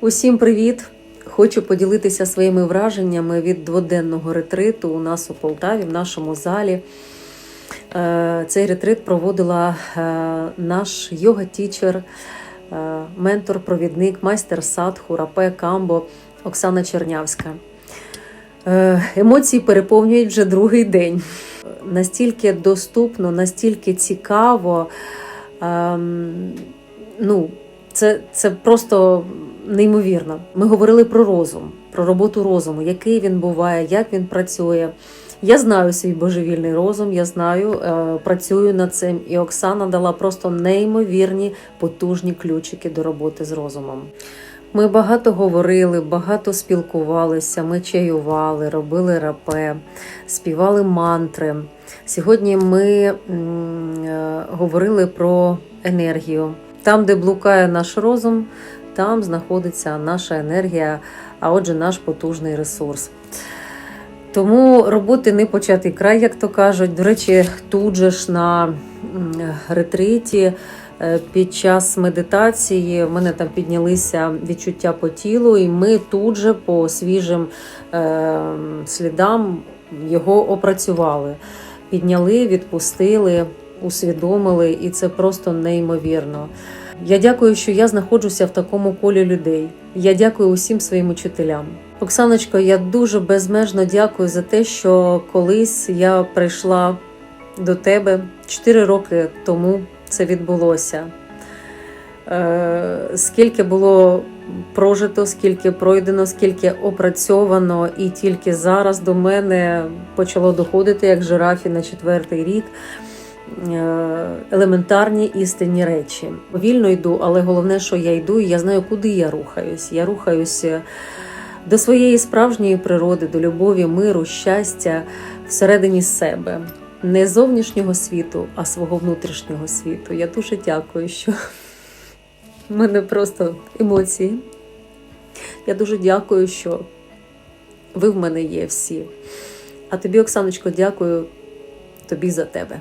Усім привіт! Хочу поділитися своїми враженнями від дводенного ретриту у нас у Полтаві, в нашому залі. Е, Цей ретрит проводила е, наш йога-тічер, е, ментор, провідник, майстер садху, рапе Камбо Оксана Чернявська. Емоції переповнюють вже другий день. Настільки доступно, настільки цікаво. ем, Ну, це, це просто неймовірно. Ми говорили про розум, про роботу розуму, який він буває, як він працює. Я знаю свій божевільний розум, я знаю, е, працюю над цим. І Оксана дала просто неймовірні потужні ключики до роботи з розумом. Ми багато говорили, багато спілкувалися, ми чаювали, робили рапе, співали мантри. Сьогодні ми е, говорили про енергію. Там, де блукає наш розум, там знаходиться наша енергія, а отже, наш потужний ресурс. Тому роботи не початий край, як то кажуть. До речі, тут же ж на ретриті е, під час медитації в мене там піднялися відчуття по тілу, і ми тут же по свіжим е, слідам його опрацювали. Підняли, відпустили, усвідомили, і це просто неймовірно. Я дякую, що я знаходжуся в такому колі людей. Я дякую усім своїм учителям. Оксаночко, я дуже безмежно дякую за те, що колись я прийшла до тебе 4 роки тому це відбулося. Е, скільки було прожито, скільки пройдено, скільки опрацьовано, і тільки зараз до мене почало доходити як жирафі на четвертий рік. Е, Елементарні істинні речі. Повільно йду, але головне, що я йду, і я знаю, куди я рухаюсь. Я рухаюся до своєї справжньої природи, до любові, миру, щастя всередині себе, не зовнішнього світу, а свого внутрішнього світу. Я дуже дякую, що в мене просто емоції. Я дуже дякую, що ви в мене є всі. А тобі, Оксаночко, дякую тобі за тебе.